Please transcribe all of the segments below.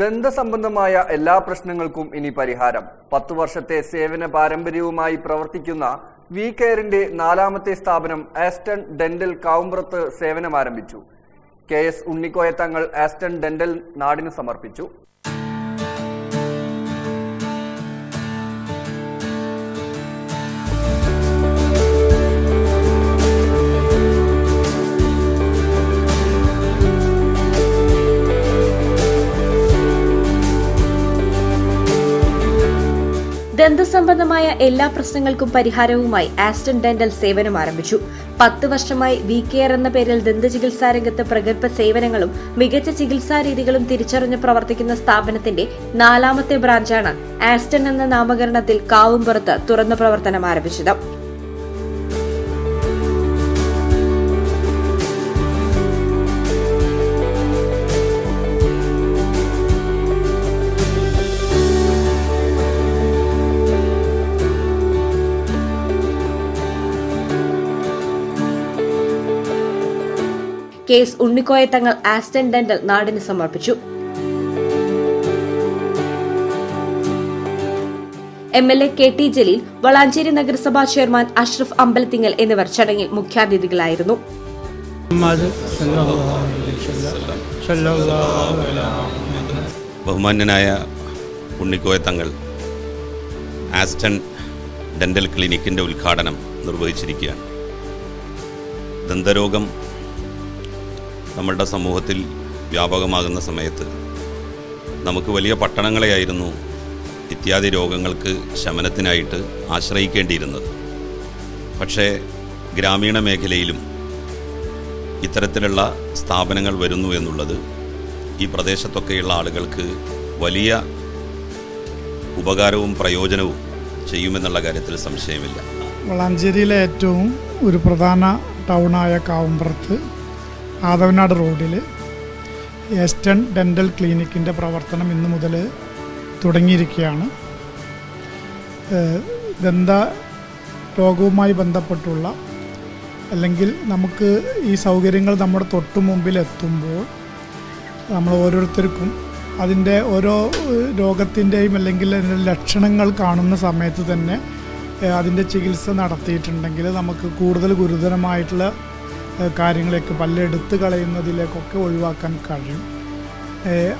ദന്തസംബന്ധമായ എല്ലാ പ്രശ്നങ്ങൾക്കും ഇനി പരിഹാരം. പത്തു വർഷത്തെ സേവന പാരമ്പര്യവുമായി പ്രവർത്തിക്കുന്ന വി കെയറിന്റെ നാലാമത്തെ സ്ഥാപനം ആസ്റ്റൺ ഡെന്റൽ കാവുമ്പുറത്ത് സേവനം ആരംഭിച്ചു കെ എസ് ഉണ്ണിക്കോയ തങ്ങൾ ആസ്റ്റൺ ഡെന്റൽ നാടിന് സമർപ്പിച്ചു. ദന്തസംബന്ധമായ എല്ലാ പ്രശ്നങ്ങൾക്കും പരിഹാരവുമായി ആസ്റ്റൺ ഡെന്റൽ സേവനം ആരംഭിച്ചു. പത്ത് വർഷമായി വി കെയർ എന്ന പേരിൽ ദന്തചികിത്സാ രംഗത്ത് പ്രഗത്ഭ സേവനങ്ങളും മികച്ച ചികിത്സാ രീതികളും തിരിച്ചറിഞ്ഞ് പ്രവർത്തിക്കുന്ന സ്ഥാപനത്തിന്റെ നാലാമത്തെ ബ്രാഞ്ചാണ് ആസ്റ്റൺ എന്ന നാമകരണത്തിൽ കാവുംപുറത്ത് തുറന്നു പ്രവർത്തനം ആരംഭിച്ചത്. കേസ് ഉണ്ണിക്കോയ തങ്ങൾ ആസ്റ്റൻ ഡെന്റൽ നാടിന് സമർപ്പിച്ചു. M L A K T Jaleel Valanchery നഗരസഭാ ചെയർമാൻ അഷ്റഫ് അമ്പലത്തിങ്ങൽ എന്നിവർ ചടങ്ങിൽ മുഖ്യാതിഥികളായിരുന്നു. ബഹുമാന്യനായ ഉണ്ണിക്കോയ തങ്ങൾ ആസ്റ്റൺ ഡെന്റൽ ക്ലിനിക്കിന്റെ ഉദ്ഘാടനം നിർവഹിച്ചിരിക്കുകയാണ്. ദന്തരോഗം നമ്മളുടെ സമൂഹത്തിൽ വ്യാപകമാകുന്ന സമയത്ത് നമുക്ക് വലിയ പട്ടണങ്ങളെയായിരുന്നു ഇത്യാദി രോഗങ്ങൾക്ക് ശമനത്തിനായിട്ട് ആശ്രയിക്കേണ്ടിയിരുന്നത്. പക്ഷേ ഗ്രാമീണ മേഖലയിലും ഇത്തരത്തിലുള്ള സ്ഥാപനങ്ങൾ വരുന്നു എന്നുള്ളത് ഈ പ്രദേശത്തൊക്കെയുള്ള ആളുകൾക്ക് വലിയ ഉപകാരവും പ്രയോജനവും ചെയ്യുമെന്നുള്ള കാര്യത്തിൽ സംശയമില്ല. വളാഞ്ചേരിയിലെ ഏറ്റവും ഒരു പ്രധാന ടൗണായ കാവുംപുറത്ത് ആദവനാട് റോഡിൽ ഏസ്റ്റൺ ഡെന്റൽ ക്ലിനിക്കിന്റെ പ്രവർത്തനം ഇന്നു മുതൽ തുടങ്ങിയിരിക്കുകയാണ്. ദന്ത രോഗവുമായി ബന്ധപ്പെട്ടുള്ള അല്ലെങ്കിൽ നമുക്ക് ഈ സൗകര്യങ്ങൾ നമ്മുടെ തൊട്ടു മുമ്പിൽ എത്തുമ്പോൾ നമ്മൾ ഓരോരുത്തർക്കും അതിന്റെ ഓരോ രോഗത്തിന്റെയും അല്ലെങ്കിൽ അതിന്റെ ലക്ഷണങ്ങൾ കാണുന്ന സമയത്ത് തന്നെ അതിന്റെ ചികിത്സ നടത്തിയിട്ടുണ്ടെങ്കിൽ നമുക്ക് കൂടുതൽ ഗുരുതരമായിട്ടുള്ള ഏഹ്, കാര്യങ്ങളൊക്കെ പല്ലെടുത്ത് കളയുന്നതിലേക്കൊക്കെ ഒഴിവാക്കാൻ കഴിയും.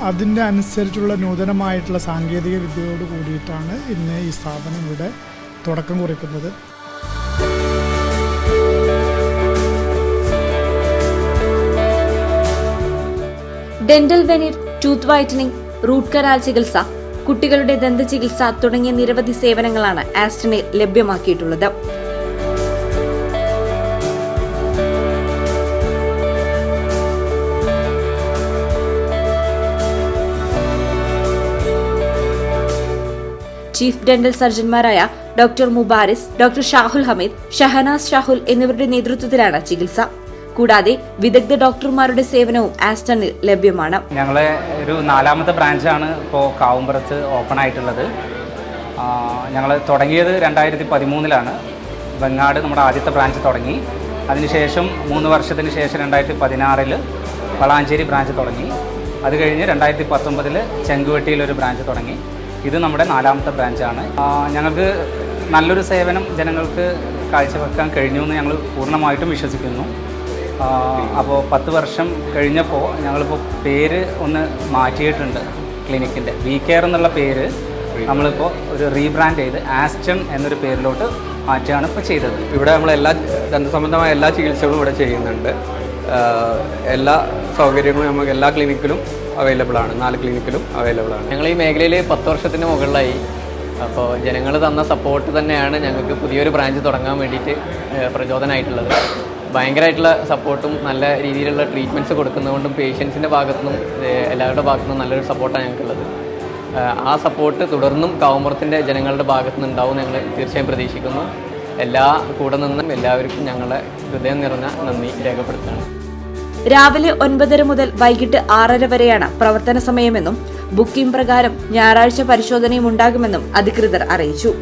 അതിന്റെ അനുസരിച്ചുള്ള നൂതനമായിട്ടുള്ള സാങ്കേതിക വിദ്യയോട് കൂടിയിട്ടാണ് ഇന്ന് ഈ സ്ഥാപനം ഇവിടെ തുടക്കം കുറിക്കുന്നത്. Dental veneer tooth whitening root canal ചികിത്സ കുട്ടികളുടെ ദന്ത ചികിത്സ തുടങ്ങിയ നിരവധി സേവനങ്ങളാണ് ആസ്റ്റണിൽ ലഭ്യമാക്കിയിട്ടുള്ളത്. ചീഫ് ഡെന്റൽ സർജൻമാരായ ഡോക്ടർ മുബാരിസ് ഡോക്ടർ ഷാഹുൽ ഹമീദ് ഷഹനാസ് ഷാഹുൽ എന്നിവരുടെ നേതൃത്വത്തിലാണ് ചികിത്സ. കൂടാതെ വിദഗ്ധ ഡോക്ടർമാരുടെ സേവനവും ആസ്റ്റണിൽ ലഭ്യമാണ്. ഞങ്ങളെ ഒരു നാലാമത്തെ ബ്രാഞ്ചാണ് ഇപ്പോൾ കാവുംപുറത്ത് ഓപ്പൺ ആയിട്ടുള്ളത്. ഞങ്ങൾ തുടങ്ങിയത് രണ്ടായിരത്തി പതിമൂന്നിലാണ് വെങ്ങാട് നമ്മുടെ ആദ്യത്തെ ബ്രാഞ്ച് തുടങ്ങി. അതിനുശേഷം മൂന്ന് വർഷത്തിന് ശേഷം രണ്ടായിരത്തി പതിനാറിൽ വളാഞ്ചേരി ബ്രാഞ്ച് തുടങ്ങി. അത് കഴിഞ്ഞ് രണ്ടായിരത്തി പത്തൊമ്പതിൽ ചെങ്കുവെട്ടിയിൽ ഒരു ബ്രാഞ്ച് തുടങ്ങി. ഇത് നമ്മുടെ നാലാമത്തെ ബ്രാഞ്ചാണ്. ഞങ്ങൾക്ക് നല്ലൊരു സേവനം ജനങ്ങൾക്ക് കാഴ്ചവെക്കാൻ കഴിഞ്ഞു എന്ന് ഞങ്ങൾ പൂർണമായിട്ടും വിശ്വസിക്കുന്നു. അപ്പോൾ പത്ത് വർഷം കഴിഞ്ഞപ്പോൾ ഞങ്ങളിപ്പോൾ പേര് ഒന്ന് മാറ്റിയിട്ടുണ്ട് ക്ലിനിക്കിന്റെ വി കെയർ എന്നുള്ള പേര് നമ്മളിപ്പോൾ ഒരു റീബ്രാൻഡ് ചെയ്ത് ആസ്റ്റൺ എന്നൊരു പേരിലോട്ട് മാറ്റുകയാണ് ഇപ്പോൾ ചെയ്തത്. ഇവിടെ നമ്മൾ എല്ലാ ദന്തസംബന്ധമായ എല്ലാ ചികിത്സകളും ഇവിടെ ചെയ്യുന്നുണ്ട്. എല്ലാ സൗകര്യങ്ങളും നമുക്ക് എല്ലാ ക്ലിനിക്കിലും അവൈലബിൾ ആണ്. നാല് ക്ലിനിക്കിലും അവൈലബിൾ ആണ്. ഞങ്ങൾ ഈ മേഖലയിൽ പത്ത് വർഷത്തിന് മുകളിലായി. അപ്പോൾ ജനങ്ങൾ തന്ന സപ്പോർട്ട് തന്നെയാണ് ഞങ്ങൾക്ക് പുതിയൊരു ബ്രാഞ്ച് തുടങ്ങാൻ വേണ്ടിയിട്ട് പ്രചോദനമായിട്ടുള്ളത് ഭയങ്കരമായിട്ടുള്ള സപ്പോർട്ടും നല്ല രീതിയിലുള്ള ട്രീറ്റ്മെന്റ്സ് കൊടുക്കുന്നതുകൊണ്ടും പേഷ്യൻസിന്റെ ഭാഗത്തുനിന്നും എല്ലാവരുടെ ഭാഗത്തുനിന്നും നല്ലൊരു സപ്പോർട്ടാണ് ഞങ്ങൾക്കുള്ളത്. ആ സപ്പോർട്ട് തുടർന്നും കാവുമ്പുറത്തിന്റെ ജനങ്ങളുടെ ഭാഗത്തു നിന്ന് ഉണ്ടാവും ഞങ്ങൾ തീർച്ചയായും പ്രതീക്ഷിക്കുന്നു. എല്ലാ കൂടെ നിന്നും എല്ലാവർക്കും ഞങ്ങളുടെ ഹൃദയം നിറഞ്ഞ നന്ദി രേഖപ്പെടുത്തുകയാണ്. രാവിലെ ഒൻപതര മുതൽ വൈകിട്ട് ആറര വരെയാണ് പ്രവർത്തന സമയമെന്നും ബുക്കിംഗ് പ്രകാരം ഞായറാഴ്ച പരിശോധനയും ഉണ്ടാകുമെന്നും അധികൃതർ അറിയിച്ചു